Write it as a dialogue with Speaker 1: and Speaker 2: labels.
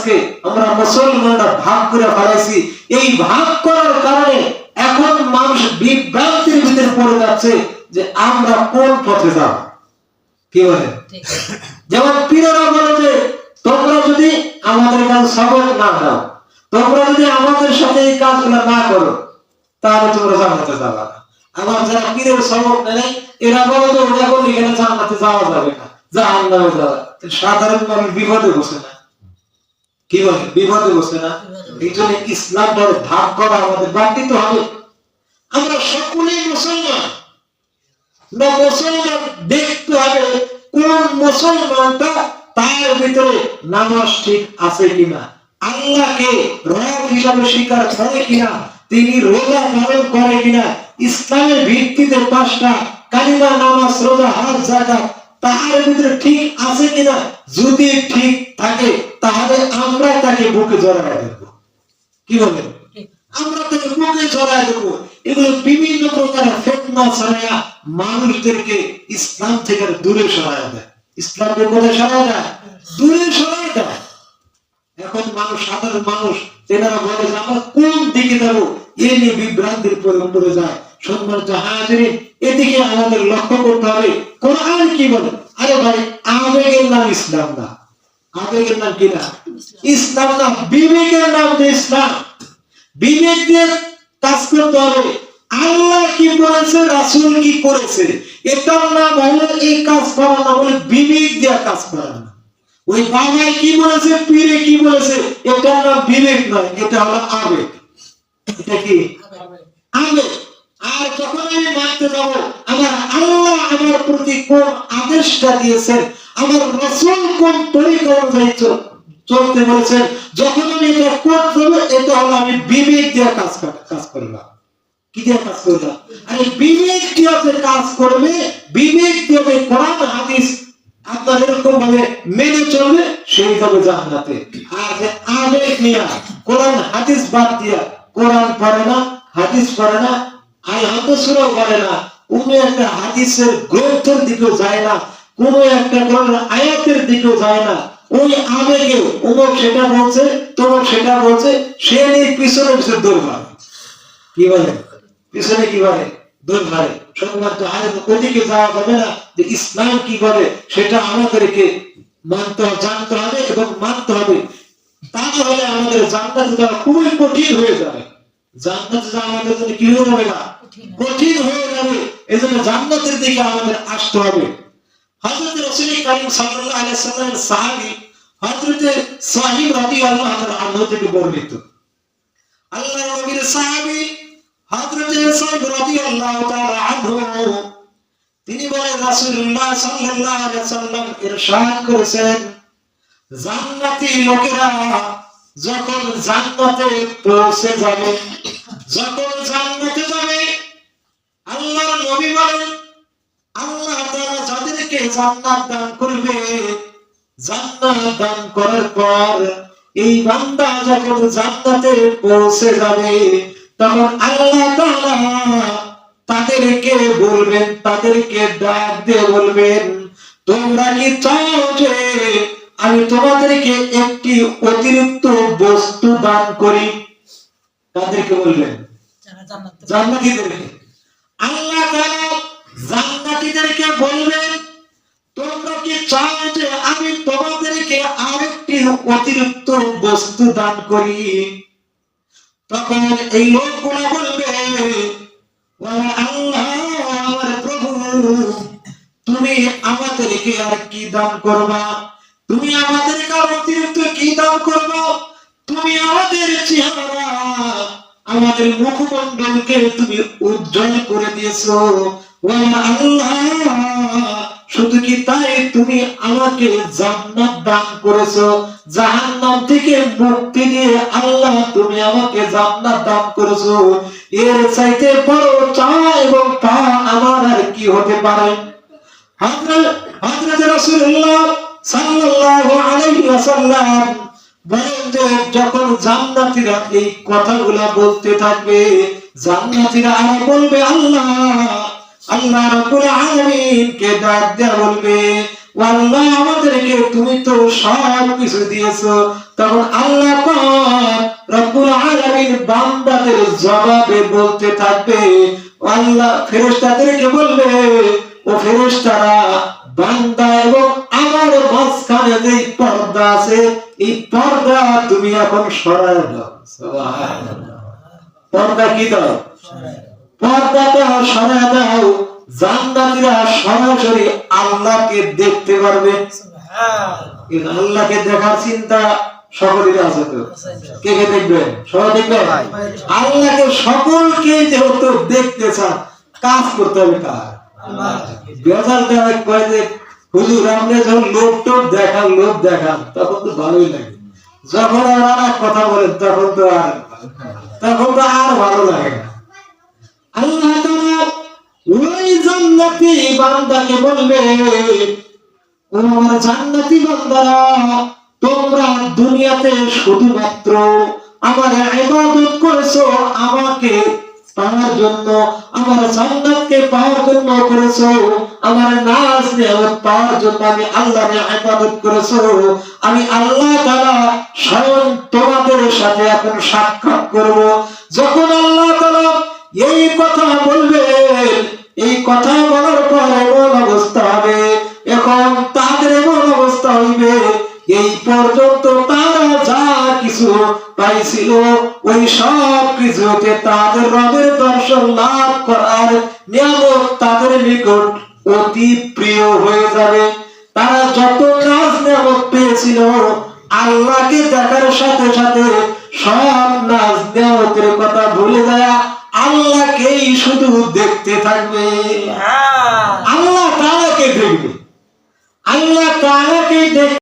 Speaker 1: সমাজকে আমরা মুসলমানরা ভাগ করে ফেলাইছি। এই ভাগ করার কারণে এখন মানুষ বিভ্রান্তির ভিতরে পড়ে যাচ্ছে যে আমরা কোন পথে যাব। কি বলে? যেমন পীরেরা বলে যে তোমরা যদি আমাদের কাছে সবক না দাও তোমরা যদি আমাদের সাথে এই কাজগুলো না করো তাহলে তোমরা জান্নাতে যাবে না। আবার যারা পীরের সবক নেয় এরা বলে যে ওটা করলে এখানে জান্নাতে যাওয়া যাবে না জাহান্নামে যাওয়া তো সাধারণ মানুষ বিপদে বসে না। কি বলে বিপদে বসে না? এই জন্য ভাগ করা আমাদের হবে। আমরা সকলেই মুসলমান। না মুসলমান দেখতে হবে কোন মুসলমানটা তার ভিতরে নামাজ ঠিক আছে কিনা। আল্লাহকে রব হিসাবে স্বীকার করে কিনা তিনি রোজা পালন করে কিনা ইসলামের ভিত্তিতে পাঁচটা কালিমা নামাজ রোজা হাত জাকাত তাহার ভিতরে ঠিক আছে কিনা? যদি ঠিক থাকে তাহলে আমরা তাকে বুকে জড়ায় দেবো কি বলেন? আমরা তাকে বুকে জড়ায় দেবো এগুলো বিভিন্ন প্রকারের ফেতনা ছড়ায়া মানুষদেরকে ইসলাম থেকে দূরে সরায় দেয়। ইসলামকে কোথায় সরায় দেয়? দূরে সরায় দেয়। এখন মানুষ সাধারণ মানুষ তেনারা বলে যে আমরা কোন দিকে যাব? এ নিয়ে বিভ্রান্তির পরে পড়ে যায়। সম্মান হাজিরিন, এদিকে আমাদের লক্ষ্য করতে হবে, কোরআন কি বলে? আরে ভাই, আবেগের নাম ইসলাম না। আবেগের নাম কি না? ইসলাম না, বিবেকের নাম যে ইসলাম। বিবেক দিয়ে কাজ করতে হবে। আল্লাহ কি বলেছে রাসূল কি করেছে? এটার নাম হলো এই কাজ করা না বলে বিবেক দিয়ে কাজ করা না। ওই বাবাই কি বলেছে, পীরে কি বলেছে, এটার নাম বিবেক নয়, এটা হলো আবেগ। এটা কি? আবেগ। আর যখন আমি মানতে যাব, আমার আল্লাহ আমার প্রতি কোন আদেশটা দিয়েছেন আমার রসুল কোন তরিকা অনুযায়ী চল- চলতে বলেছেন? যখন আমি এটা করতে এটা হলো আমি বিবেক দিয়ে কাজ কাজ করলাম। কি দিয়ে কাজ করলাম? আর বিবেক দিয়ে যে কাজ করবে, বিবেক দিয়ে যে কোরআন, হাদিস আপনার এরকম ভাবে মেনে চলবে, সেই আর যে আবেগ নিয়ে কোরআন, হাদিস বাদ দিয়া কোরআন পড়ে না, হাদিস পড়ে না হাদিসও পড়ে না একটা হাদিসের গ্রন্থের দিকেও যায় না একটা কোরআন আয়াতের দিকেও যায় না। ওই আবেগে সেটা বলছে তমুক সেটা বলছে, সে নিয়ে পিছনে পিছনে দৌড় মারে। কি বলে? পিছনে কি বলে? দৌড় মারে। শুধুমাত্র ওদিকে যাওয়া যাবে না, যে ইসলাম কি বলে, সেটা আমাদেরকে মানতে হবে, জানতে হবে এবং মানতে হবে। তা হলে আমাদের জান্নাতে যাওয়া খুবই কঠিন হয়ে যাবে। জান্নাতে যাওয়া আমাদের জন্য কি যাবে না?
Speaker 2: কঠিন।
Speaker 1: হয়ে। যাবে। এই জন্য জান্নাতের দিকে আমাদের আসতে হবে। হযরত রাসূল করিম সাল্লাল্লাহু আলাইহি সাল্লামের সাহাবী হযরত সাহিব রাদিয়াল্লাহু তাআলা আনহু থেকে বর্ণিত। আল্লাহর নবীর সাহাবী হযরত সাহিব রাদিয়াল্লাহু তাআলা আনহু, তিনি বলেন, রাসূলুল্লাহ সাল্লাল্লাহু আলাইহি সাল্লাম ইরশাদ করেছেন, জান্নাতি লোকেরা যখন জান্নাতে পৌঁছে যাবে, যখন নবী বলেন আল্লাহ তাআলা যাদেরকে জান্নাত দান করবে জান্নাত দান করার পর এই বান্দা যখন জান্নাতে পৌঁছে যাবে তখন আল্লাহ তাআলা তাদেরকে বলবেন তাদেরকে ডাক দিয়ে বলবেন তোমরা কি চাও যে আমি তোমাদেরকে একটি অতিরিক্ত বস্তু দান করি? তাদেরকে বলবেন জান্নাতীদেরকে। আল্লাহ তাআলা বলবেন, তোমরা কি চাও যে আমি তোমাদেরকে আরেকটি অতিরিক্ত বস্তু দান করি? তখন এই লোকগুলো বলবে আমার প্রভু, তুমি আমাদেরকে আর কি দান করবা? তুমি আমাদেরকে অতিরিক্ত কি দান করবা? তুমি আমাদের চেহারা আমাদের মুখমণ্ডলকে তুমি উজ্জ্বল করে দিয়েছ। শুধু কি তাই তুমি আমাকে জান্নাত দান করেছ? জাহান্নাম থেকে মুক্তি দিয়ে আল্লাহ তুমি আমাকে জান্নাত দান করেছ। এর চাইতে বড় চা এবং পা আমার আর কি হতে পারে? হযরত হযরত রাসূলুল্লাহ সাল্লাল্লাহু আলাইহি ওয়াসাল্লাম যখন এই কথাগুলা বলতে থাকবে আর বলবে, আল্লাহ আল্লাহ আলামিন কে দেয়া বলবে, আল্লাহ, আমাদেরকে তুমি তো সব কিছু দিয়েছ। তখন আল্লাহ রব্বুল আলামিন বান্দাদের জবাবে বলতে থাকবে, আল্লাহ ফেরেশতাদেরকে বলবে, ও ফেরেশতারা, বান্দা এবং আমার মাঝখানে যে পর্দা আছে এই পর্দা তুমি এখন সরায় দাও। পর্দা কি দাও? পর্দাটা সরায় দাও। জান্নাতীরা সরাসরি আল্লাহকে দেখতে পারবে। আল্লাহকে দেখার চিন্তা সকলের আছে তো। কে কে দেখবেন সবাই দেখবেন আল্লাহকে সকলকে যেহেতু দেখতে চান কাজ করতে হবে কার? বেজাল দেওয়া কয় যে হুজুর, আপনি যখন লোভ টোপ দেখান, লোভ দেখান, তখন তো ভালোই লাগে। যখন আর এক কথা বলেন, তখন তো আর তখন তো আর ভালো লাগে না। আল্লাহ ওই জান্নাতি বান্দাকে বলবে আমার জান্নাতি বান্দারা, তোমরা দুনিয়াতে শুধুমাত্র আমার ইবাদত করেছ, আমাকে পাওয়ার জন্য, আমার জান্নাতকে পাওয়ার জন্য করেছ, আমার নাজ নিয়ামত পাওয়ার জন্য আমি আল্লাহর ইবাদত করেছ। আমি আল্লাহ তাআলা স্বয়ং তোমাদের সাথে এখন সাক্ষাৎ করব। যখন আল্লাহ তাআলা এই কথা বলবেন, এই কথা বলার পর এমন অবস্থা হবে, এখন তাদের এমন অবস্থা হইবে, এই পর্যন্ত পাইছিল ওই সব কিছুকে তাদের রবের দর্শন লাভ করার নিয়ামত তাদের নিকট অতি প্রিয় হয়ে যাবে। তারা যত কাজ নিয়ামত পেয়েছিল আল্লাহকে দেখার সাথে সাথে সব নাজ নিয়ামতের কথা ভুলে যায়। আল্লাহকেই শুধু দেখতে থাকবে। আল্লাহ তাআলাকে দেখবে। আল্লাহ তাআলাকে দেখ